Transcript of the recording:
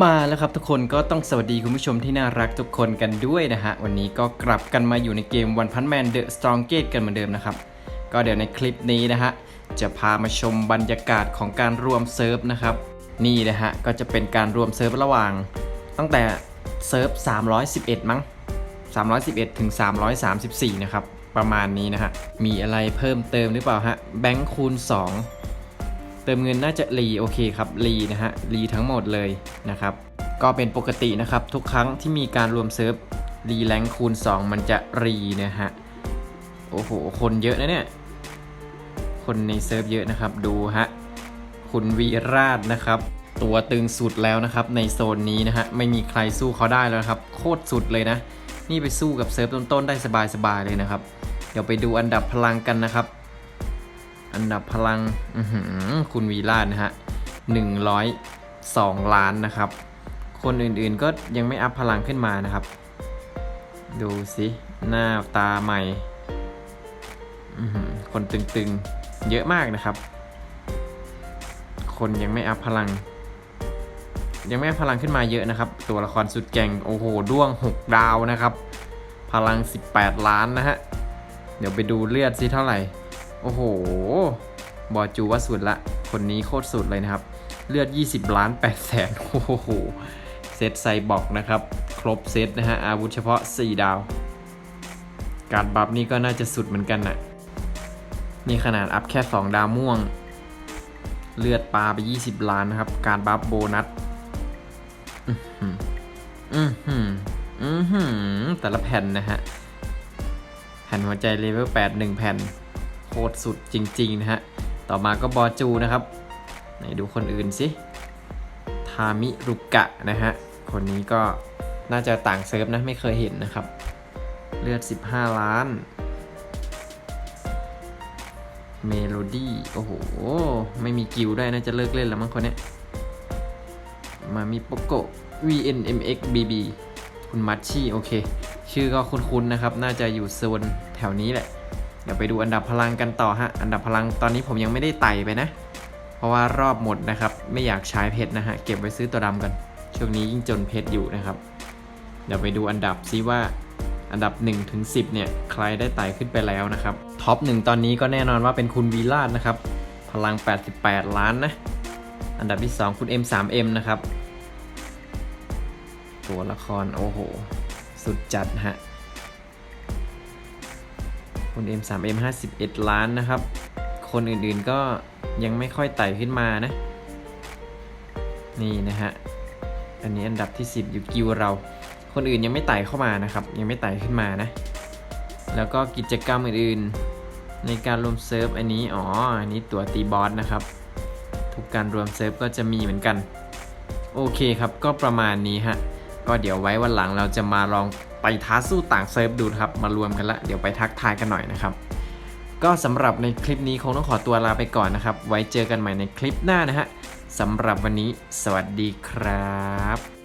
มาแล้วครับทุกคนก็ต้องสวัสดีคุณผู้ชมที่น่ารักทุกคนกันด้วยนะฮะ วันนี้ก็กลับกันมาอยู่ในเกม One Punch Man The Strongest กันเหมือนเดิมนะครับ ก็เดี๋ยวในคลิปนี้นะฮะ จะพามาชมบรรยากาศของการรวมเซิร์ฟนะครับ นี่นะฮะ ก็จะเป็นการรวมเซิร์ฟระหว่าง ตั้งแต่เซิร์ฟ 311 มั้ง 311 ถึง 334 นะครับ ประมาณนี้นะฮะ มีอะไรเพิ่มเติมหรือเปล่าฮะแบงค์คูณ 2 เติมเงินน่าจะรีโอเคครับรีนะฮะรีทั้งหมดเลยนะครับ ก็เป็นปกตินะครับ ทุกครั้งที่มีการรวมเซิร์ฟรีแรงคูณ 2 มันจะรีนะฮะโอ้โห คนเยอะนะเนี่ย คนในเซิร์ฟเยอะนะครับ ดูฮะ คุณวีราชนะครับ ตัวตึงสุดแล้วนะครับ ในโซนนี้นะฮะ ไม่มีใครสู้เขาได้แล้วครับ โคตรสุดเลยนะ นี่ไปสู้กับเซิร์ฟต้นๆได้สบายๆเลยนะครับ เดี๋ยวไปดูอันดับพลังกันนะครับ อันดับพลังคุณวีลาดนะฮะ102 ล้านนะครับ คนอื่นๆก็ยังไม่อัพพลังขึ้นมานะครับ ดูสิหน้าตาใหม่ คนตึงๆ เยอะมากนะครับ คนยังไม่อัพพลัง ยังไม่อัพพลังขึ้นมาเยอะนะครับ ตัวละครสุดแก่งโอ้โหด้วง 6 ดาวนะครับ พลัง 18 ล้านนะฮะ เดี๋ยวไปดูเลือดสิเท่าไหร่ โอ้โห บอจูว่าสุดละ คนนี้โคตรสุดเลยนะครับ เลือด 20 ล้าน8แสนโอ้โห เซตไซบอกนะครับ ครบเซตนะฮะ อาวุธเฉพาะ 4 ดาว การบัฟนี่ก็น่าจะสุดเหมือนกันนะ่ะนี่ขนาดอัพแค่ 2 ดาวม่วง เลือดปลาไป 20 ล้านนะครับ การบัฟโบนัสอือหืออือหืออือหือแต่ละแผ่นนะฮะ แผ่นหัวใจเลเวล8 1 แผ่น โคตรสุดจริงๆนะฮะ ต่อมาก็บอจูนะครับไหนดูคนอื่นสิ ทามิรุกะนะฮะ คนนี้ก็น่าจะต่างเซิร์ฟนะ ไม่เคยเห็นนะครับ เลือด 15 ล้าน เมโลดี้ โอ้โห ไม่มีกิลด์ด้น่าจะเลิกเล่นแล้วมั้งคนนี้มามีโปโก VNMX BB คุณมัชชี่ โอเค ชื่อก็คุ้นๆนะครับ น่าจะอยู่โซนแถวนี้แหละ เดี๋ยวไปดูอันดับพลังกันต่อฮะ อันดับพลังตอนนี้ผมยังไม่ได้ไต่ไปนะ เพราะว่ารอบหมดนะครับ ไม่อยากใช้เพชรนะฮะ เก็บไว้ซื้อตัวดำกัน ช่วงนี้ยิ่งจนเพชรอยู่นะครับ เดี๋ยวไปดูอันดับซิว่าอันดับ1ถึง10 เนี่ย ใครได้ไต่ขึ้นไปแล้วนะครับ ท็อป 1 ตอนนี้ก็แน่นอนว่าเป็นคุณวีลาดนะครับ พลัง 88 ล้านนะ อันดับที่ 2 คุณ M3M นะครับ ตัวละคร โอ้โห สุดจัดฮะ คุณ M3M 51 ล้านนะครับ คนอื่นๆก็ยังไม่ค่อยไต่ขึ้นมานะ นี่นะฮะ อันนี้อันดับที่ 10 อยู่กิวเรา คนอื่นยังไม่ไต่เข้ามานะครับ ยังไม่ไต่ขึ้นมานะ แล้วก็กิจกรรมอื่นๆ ในการรวมเซิร์ฟอันนี้อ๋ออันนี้ตัวตีบอสนะครับ ทุกการรวมเซิร์ฟก็จะมีเหมือนกัน โอเคครับก็ประมาณนี้ฮะก็เดี๋ยวไว้วันหลังเราจะมาลอง ไปท้าสู้ต่างเซิร์ฟดูนะครับ มารวมกันละ เดี๋ยวไปทักทายกันหน่อยนะครับ ก็สำหรับในคลิปนี้คงต้องขอตัวลาไปก่อนนะครับ ไว้เจอกันใหม่ในคลิปหน้านะฮะสำหรับวันนี้ สวัสดีครับ